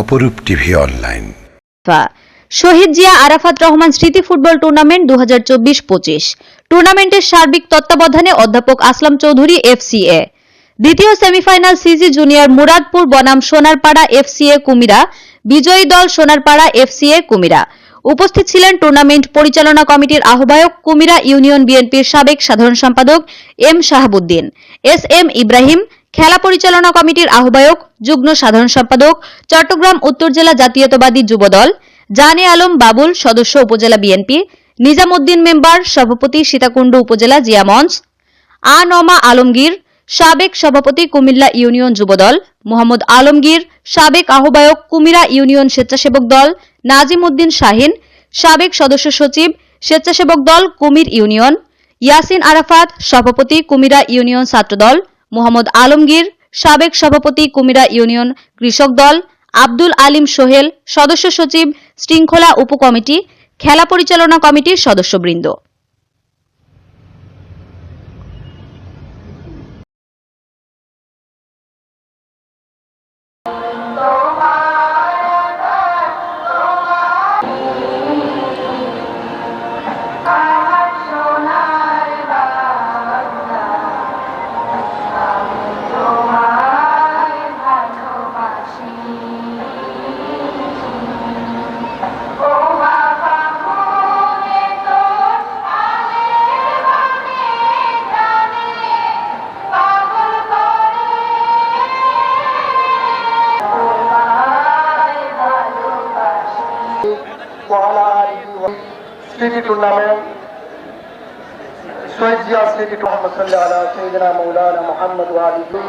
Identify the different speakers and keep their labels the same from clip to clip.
Speaker 1: Aparup TV
Speaker 2: online. শহীদ জিয়া আরাফাত রহমান স্মৃতি football tournament দু হাজার পঁচিশ। টুর্নামেন্টের সার্বিক তত্ত্বাবধানে অধ্যাপক আসলাম চৌধুরী এফসিএ। দ্বিতীয় সেমিফাইনাল সিজি জুনিয়র মুরাদপুর বনাম সোনারপাড়া এফসিএ কুমিরা, বিজয়ী দল সোনারপাড়া এফসিএ কুমিরা। উপস্থিত ছিলেন টুর্নামেন্ট পরিচালনা কমিটির আহ্বায়ক কুমিরা ইউনিয়ন বিএনপির সাবেক সাধারণ সম্পাদক M Shahabuddin, S M Ibrahim খেলা পরিচালনা কমিটির আহ্বায়ক, যুগ্ম সাধারণ সম্পাদক, চট্টগ্রাম উত্তর জেলা জাতীয়তাবাদী যুবদল, জানে আলম বাবুল সদস্য উপজেলা বিএনপি, নিজামুদ্দিন মেম্বার সভাপতি সীতাকুণ্ড উপজেলা জিয়া মঞ্চ, আ আলমগীর, সাবেক সভাপতি কুমিল্লা ইউনিয়ন যুবদল, মোহাম্মদ আলমগীর, সাবেক আহ্বায়ক কুমিরা ইউনিয়ন স্বেচ্ছাসেবক দল নাজিম উদ্দিন শাহিন, সাবেক সদস্য সচিব স্বেচ্ছাসেবক দল কুমির ইউনিয়ন, ইয়াসিন আরাফাত সভাপতি কুমিরা ইউনিয়ন ছাত্রদল মোহাম্মদ আলমগীর, সাবেক সভাপতি কুমিরা ইউনিয়ন কৃষক দল, আব্দুল আলিম সোহেল, সদস্য সচিব শৃঙ্খলা উপকমিটি, খেলা পরিচালনা কমিটির সদস্যবৃন্দ।
Speaker 3: শহীদ জিয়া স্মৃতি মোহাম্মদ সাল্লাহ আলা সৈয়দনা মৌলানা মোহাম্মদ ওয়ালিহি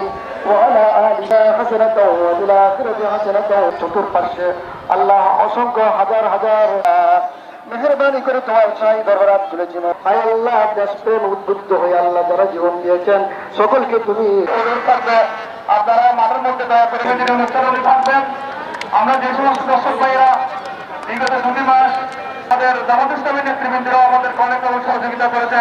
Speaker 3: وعلى آله حسنة وفي الآخرة حسنة চতুর্পাশে আল্লাহ অসংখ্য হাজার হাজার আহ, মেহরবানি করে তোমার চাই দরবারাত করেছেন হায় আল্লাহ দেশপ্রেম উদ্বুদ্ধ হয়ে আল্লাহ যারা জীবন দিয়েছেন সকলকে তুমি আপনারা মাঠের মধ্যে দয়া করে মেয়েদের অনুষ্ঠানে থাকবেন আমরা যে সমস্ত দর্শক ভাইয়েরা বিগত দুটি মাস আমাদের জামাত ইসলামী নেতৃবৃন্দরাও আমাদের অনেক অনেক সহযোগিতা করেছে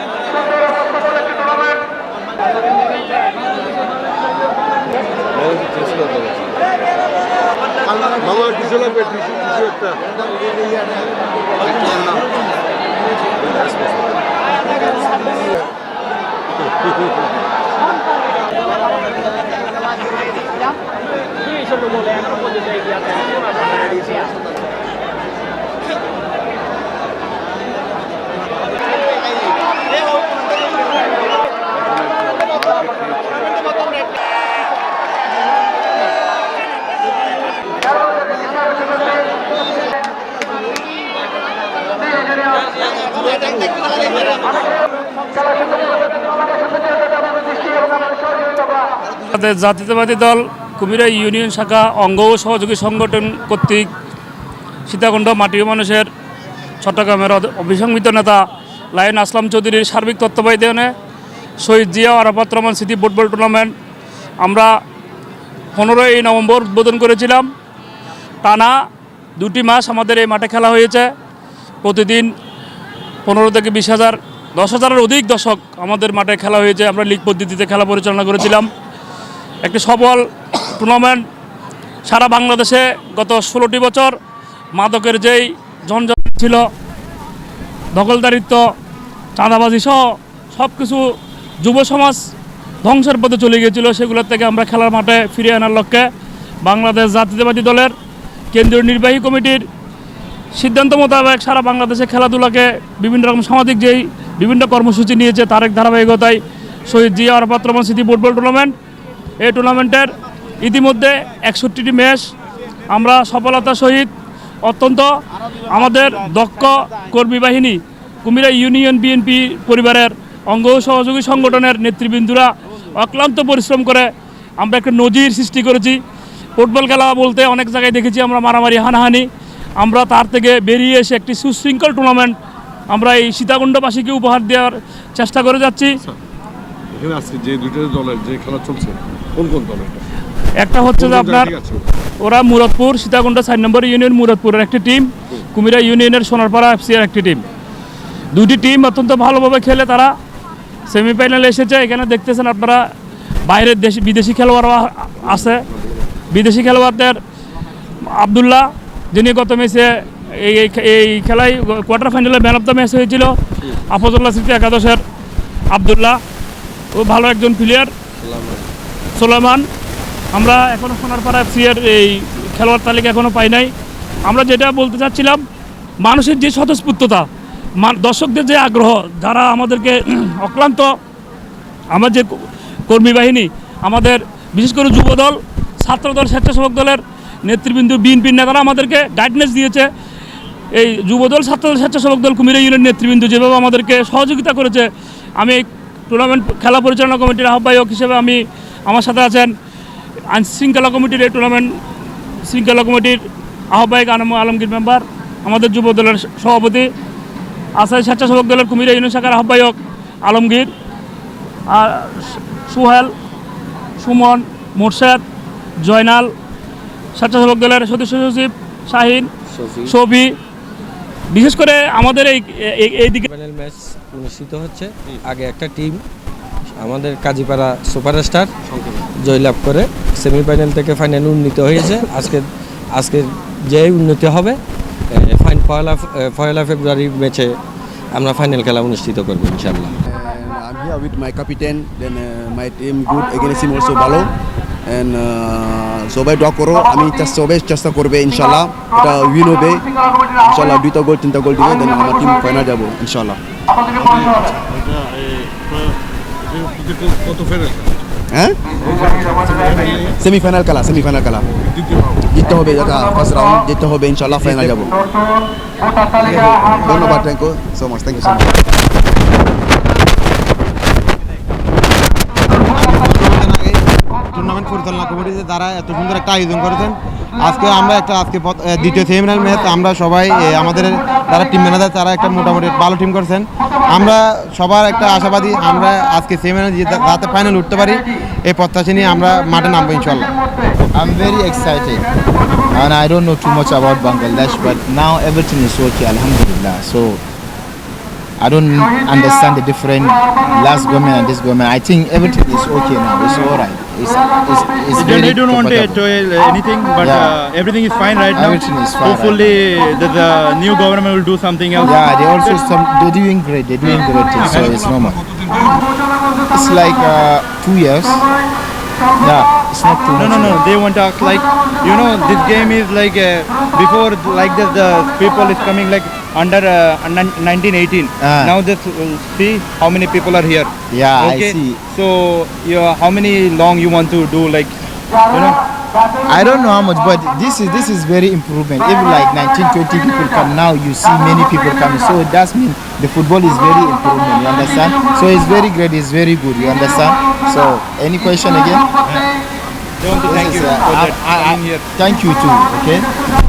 Speaker 4: লাগবে টিসু টিসু একটা
Speaker 5: জাতীয়তাবাদী দল কুমিরা ইউনিয়ন শাখা, অঙ্গ ও সহযোগী সংগঠন কর্তৃক সীতাকুণ্ড মাটির মানুষের চট্টগ্রামের অভিসংবিত নেতা লায়ন আসলাম চৌধুরীর সার্বিক তত্ত্বাবধানে শহীদ জিয়া আরাফাত রহমান স্মৃতি ফুটবল টুর্নামেন্ট আমরা পনেরোই নভেম্বর উদ্বোধন করেছিলাম। টানা দুটি মাস আমাদের এই মাঠে খেলা হয়েছে। প্রতিদিন পনেরো থেকে বিশ হাজার, দশ হাজারের অধিক দশক আমাদের মাঠে খেলা হয়েছে। আমরা লিগ পদ্ধতিতে খেলা পরিচালনা করেছিলাম। একটি সফল টুর্নামেন্ট সারা বাংলাদেশে গত ষোলোটি বছর মাদকের যেই ঝঞ্ঝট ছিল দখলদারিত্ব চাঁদাবাজি সহ সব কিছু যুব সমাজ ধ্বংসের পথে চলে গিয়েছিল। সেগুলোর থেকে আমরা খেলার মাঠে ফিরিয়ে আনার লক্ষ্যে বাংলাদেশ জাতীয়তাবাদী দলের কেন্দ্রীয় নির্বাহী কমিটির সিদ্ধান্ত মোতাবেক সারা বাংলাদেশে খেলাধুলাকে বিভিন্ন রকম সামাজিক যেই বিভিন্ন কর্মসূচি নিয়েছে তার এক ধারাবাহিকতায় শহীদ জিয়া আরফাত রহমান স্মৃতি ফুটবল টুর্নামেন্ট এই টুর্নামেন্টের ইতিমধ্যে একষট্টিটি ম্যাচ আমরা সফলতার সহিত অত্যন্ত আমাদের দক্ষ কর্মী বাহিনী, কুমিরা ইউনিয়ন বিএনপি পরিবারের অঙ্গ সহযোগী সংগঠনের নেতৃবৃন্দরা অক্লান্ত পরিশ্রম করে আমরা একটা নজির সৃষ্টি করেছি। ফুটবল খেলা বলতে অনেক জায়গায় দেখেছি আমরা মারামারি, হানাহানি আমরা তার থেকে বেরিয়ে এসে একটি সুশৃঙ্খল টুর্নামেন্ট আমরা এই সীতাকুণ্ডবাসীকে উপহার দেওয়ার চেষ্টা করে যাচ্ছি।
Speaker 4: যে দুটো দলের যে খেলা চলছে কোন কোন দল
Speaker 5: একটা হচ্ছে যে আপনার? ওরা মুরাদপুর সীতাকুণ্ড চার নম্বর ইউনিয়ন মুরাদপুরের একটি টিম কুমিরা ইউনিয়নের সোনারপাড়া এফসি এর একটি টিম দুটি টিম অত্যন্ত ভালোভাবে খেলে তারা। সেমিফাইনালে এসেছে এখানে দেখতেছেন আপনারা বাইরের দেশ বিদেশি খেলোয়াড়ও আ- আছে। বিদেশি খেলোয়াড়দের আবদুল্লাহ যিনি গত ম্যাচে এই এই খেলায় কোয়ার্টার ফাইনালে ম্যান অফ দ্য ম্যাচ হয়েছিল, আফজুল্লাহ স্মৃতি একাদশের আবদুল্লাহ। ও ভালো একজন প্লেয়ার সোলেমান আমরা এখনও সোনারপাড়া এর এই খেলোয়াড় তালিকা এখনও পাই নাই। আমরা যেটা বলতে চাচ্ছিলাম, মানুষের যে স্বতঃস্ফূর্ততা দর্শকদের যে আগ্রহ, যারা আমাদেরকে অক্লান্ত আমার যে কর্মী বাহিনী, আমাদের বিশেষ করে যুবদল ছাত্রদল, স্বেচ্ছাসেবক দলের নেতৃবৃন্দ বিএনপির নেতারা আমাদেরকে গাইডনেস দিয়েছে। এই যুবদল, ছাত্রদল, স্বেচ্ছাসেবক দল, কুমিরা ইউনিয়ন নেতৃবৃন্দ যেভাবে আমাদেরকে সহযোগিতা করেছে, আমি টুর্নামেন্ট খেলা পরিচালনা কমিটির আহ্বায়ক হিসেবে আমি আমার সাথে আছেন আইন শৃঙ্খলা কমিটির এই টুর্নামেন্ট শৃঙ্খলা কমিটির আহ্বায়ক আনম আলমগীর মেম্বার, আমাদের যুব দলের সভাপতি, আসাই স্বেচ্ছাসেবক দলের কুমিরা ইউনিয়ন শাখার আহ্বায়ক আলমগীর, আর সুহেল, সুমন, মোরশেদ, জয়নাল স্বেচ্ছাসেবক দলের সদস্য সচিব শাহিন সফি বিশেষ করে আমাদের এই এই- এই দিকে
Speaker 1: ফাইনাল ম্যাচ অনুষ্ঠিত হচ্ছে। আগে একটা টিম আমাদের কাজীপাড়া সুপারস্টার জয়লাভ করে সেমিফাইনাল থেকে ফাইনাল উন্নীত হয়েছে। আজকে আজকে যে উন্নতি হবে ফাইন পয়লা পয়লা ফেব্রুয়ারি ম্যাচে আমরা ফাইনাল খেলা অনুষ্ঠিত করব ইনশাল্লাহ
Speaker 6: I'm here with my captain, then uh, my team good against him also ভালো। সবাই ড্র করো, আমি সবাই চেষ্টা করবে ইনশাল্লাহ এটা উইন হবে। ইনশাল্লাহ দুইটা গোল তিনটা গোল দিবে দেন আমার টিম ফাইনাল যাব ইনশাল্লাহ হ্যাঁ? সেমিফাইনাল খেলা সেমিফাইনাল খেলা। জিততে হবে যেটা ফার্স্ট রাউন্ড জিততে হবে ইনশাল্লাহ ফাইনাল যাব। ধন্যবাদ thank you so much thank you so much
Speaker 7: tournament পরিচালনা কমিটিতে তারা এত সুন্দর একটা আয়োজন করেছেন আজকে আমরা একটা, আজকে দ্বিতীয় সেমিনার ম্যাচ আমরা সবাই আমাদের যারা টিম ম্যানেজার তারা একটা মোটামুটি ভালো টিম করেছেন আমরা সবার একটা আশাবাদী, আমরা আজকে সেমিনার যে তাতে ফাইনাল উঠতে পারি, এই প্রত্যাশা নিয়ে আমরা মাঠে নামবো ইনশাল্লাহ
Speaker 8: I am very excited and I don't know too much about Bangladesh but now everything is okay আলহামদুলিল্লাহ so I don't understand the different last government and this government. I think everything is okay now. It's all right. It's, it's, it's
Speaker 9: You don't, you don't want to
Speaker 8: comfortable.
Speaker 9: anything, but
Speaker 8: Yeah.
Speaker 9: uh, everything is fine right now.
Speaker 8: Everything is fine
Speaker 9: Hopefully, the, the new government will do something else.
Speaker 8: Yeah, they also some they're doing great. They're doing great so it's normal. It's like uh, two years. Yeah, it's not too
Speaker 9: No,
Speaker 8: much.
Speaker 9: no, no. They want to act like you know this game is like uh, before like this the people is coming like under uh, 1918.
Speaker 8: Ah.
Speaker 9: Now just uh, see how many people are here.
Speaker 8: Yeah,
Speaker 9: okay.
Speaker 8: I see.
Speaker 9: So you how many long you want to do like you know.
Speaker 8: I don't know how much, but this is this is very improvement. Even like 19, 20 people come now, you see many people coming. So that means the football is very improvement. You understand? So it's very great. It's very good. You understand? So any question again?
Speaker 9: They want to Thank you.
Speaker 8: I, I, thank you too. Okay.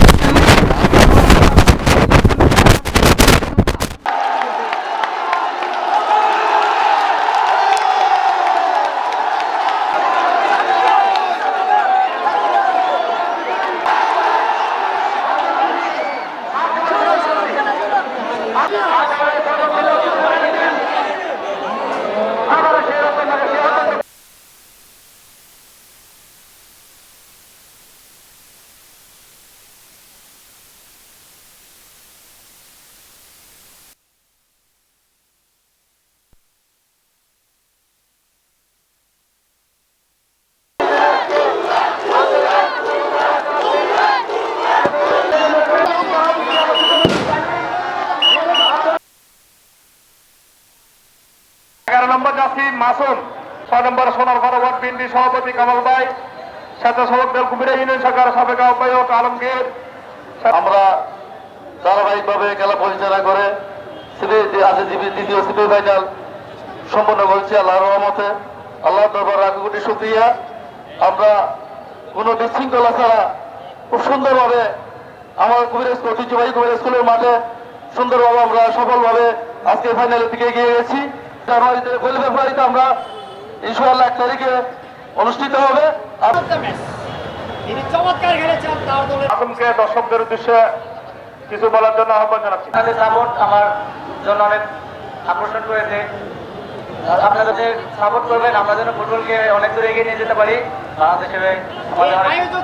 Speaker 3: Masum, ছয় নম্বর সোনার Bharat BNP সভাপতি কামাল ভাই, স্বেচ্ছাসেবক দল Kumira union শাখার সাবেক আহ্বায়ক আলমগীর। আমরা ধারাবাহিকভাবে খেলা পরিচালনা করে আছে দ্বিতীয় সিপি ফাইনাল সম্পন্ন করেছি আল্লাহর রহমতে। আল্লাহ দরবার রাখি শুক্রিয়া। আমরা কোনো বিশৃঙ্খলা ছাড়া খুব সুন্দরভাবে
Speaker 10: আমার কুমির স্কুল, ঐতিহ্যবাহী কুমির স্কুলের মাঠে সুন্দরভাবে আমরা সফলভাবে আজকে ফাইনালের দিকে এগিয়ে গেছি। জানুয়ারিতে পয়লা আমরা ইনশাআল্লাহ এক তারিখে অনুষ্ঠিত হবে। আসমকে দর্শকদের উদ্দেশ্যে কিছু বলার জন্য আহ্বান জানাচ্ছি। সাপোর্ট আমার জন্য অনেক আকর্ষণ করেছে আপনারা যদি সাপোর্ট করবেন আমরা যেন ফুটবলকে অনেক দূরে এগিয়ে নিয়ে যেতে পারি। বাংলাদেশে আমাদের অনেক